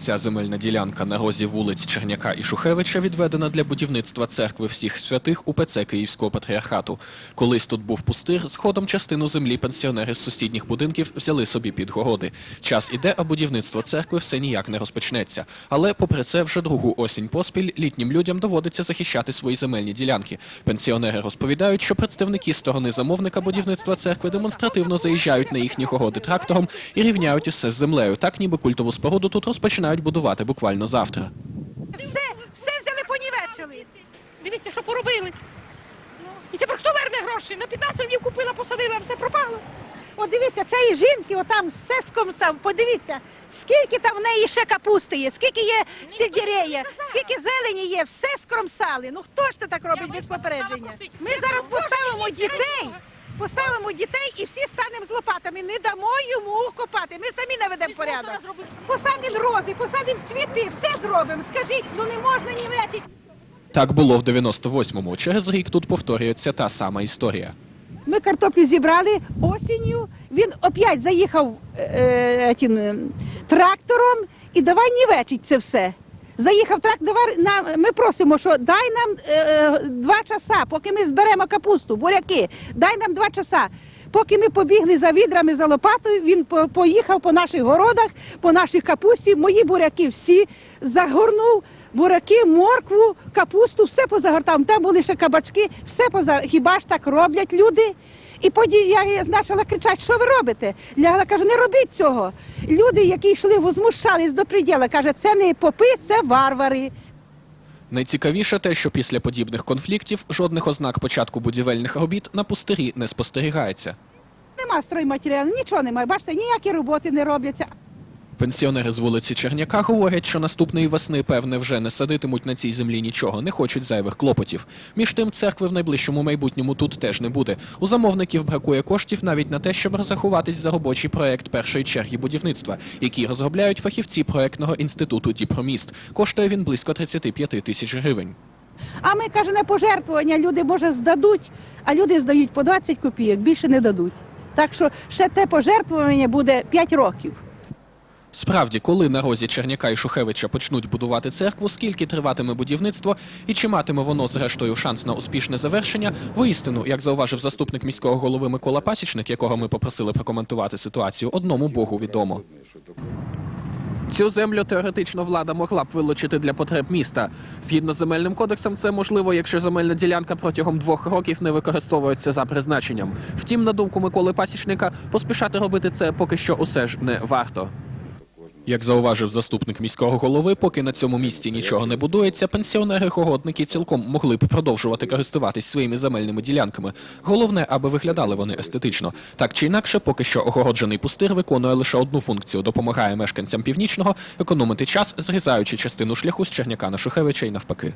Ця земельна ділянка на розі вулиць Черняка і Шухевича відведена для будівництва церкви всіх святих УПЦ Київського патріархату. Колись тут був пустир, згодом частину землі пенсіонери з сусідніх будинків взяли собі під городи. Час іде, а будівництво церкви все ніяк не розпочнеться. Але, попри це, вже другу осінь поспіль літнім людям доводиться захищати свої земельні ділянки. Пенсіонери розповідають, що представники сторони замовника будівництва церкви демонстративно заїжджають на їхні городи трактором і рівняють усе з землею, так ніби культову споруду тут розпочинають будувати буквально завтра. Все, все взяли понівечили. Дивіться, що поробили. І тепер хто верне гроші? На 15 днів купила, посадила, а все пропало. От дивіться, цієї жінки, отам все скомсав. Подивіться, скільки там в неї ще капусти є, скільки є сельдерея, скільки зелені є, все скромсали. Ну хто ж це так робить без попередження? Ми зараз поставимо дітей. Поставимо дітей і всі станемо з лопатами. Не дамо йому копати. Ми самі наведемо порядок. Посадимо рози, посадимо цвіти, все зробимо. Скажіть, ну не можна ні вечить. Так було в 98-му. Через рік тут повторюється та сама історія. Ми картоплю зібрали осінню. Він опять заїхав е, е, тим, е, трактором і давай нівечить це все. Заїхав трактор, давай нам, ми просимо, що дай нам е, е, два часа, поки ми зберемо капусту, буряки, дай нам два часа. Поки ми побігли за відрами, за лопатою, він поїхав по наших городах, по нашій капусті. Мої буряки всі загорнув. Буряки, моркву, капусту, все позагортав. Там були ще кабачки, все поза... Хіба ж так роблять люди? І поді я почала кричати, що ви робите? Я кажу, не робіть цього. Люди, які йшли, возмущались до приділа, каже, це не попи, це варвари. Найцікавіше те, що після подібних конфліктів жодних ознак початку будівельних робіт на пустирі не спостерігається. Нема стройматеріалу, нічого немає. Бачите, ніякі роботи не робляться. Пенсіонери з вулиці Черняка говорять, що наступної весни, певне, вже не садитимуть на цій землі нічого, не хочуть зайвих клопотів. Між тим, церкви в найближчому майбутньому тут теж не буде. У замовників бракує коштів навіть на те, щоб розрахуватись за робочий проект першої черги будівництва, який розробляють фахівці проектного інституту Діпроміст. Коштує він близько 35 тисяч гривень. А ми, каже, на пожертвування люди, може, здадуть, а люди здають по 20 копійок, більше не дадуть. Так що ще те пожертвування буде 5 років. Справді, коли на розі Черняка і Шухевича почнуть будувати церкву, скільки триватиме будівництво і чи матиме воно зрештою шанс на успішне завершення, воістину, як зауважив заступник міського голови Микола Пасічник, якого ми попросили прокоментувати ситуацію, одному Богу відомо. Цю землю теоретично влада могла б вилучити для потреб міста. Згідно з земельним кодексом, це можливо, якщо земельна ділянка протягом двох років не використовується за призначенням. Втім, на думку Миколи Пасічника, поспішати робити це поки що усе ж не варто. Як зауважив заступник міського голови, поки на цьому місці нічого не будується, пенсіонери-городники цілком могли б продовжувати користуватись своїми земельними ділянками. Головне, аби виглядали вони естетично. Так чи інакше, поки що огороджений пустир виконує лише одну функцію: допомагає мешканцям північного економити час, зрізаючи частину шляху з Черняка на Шухевича і навпаки.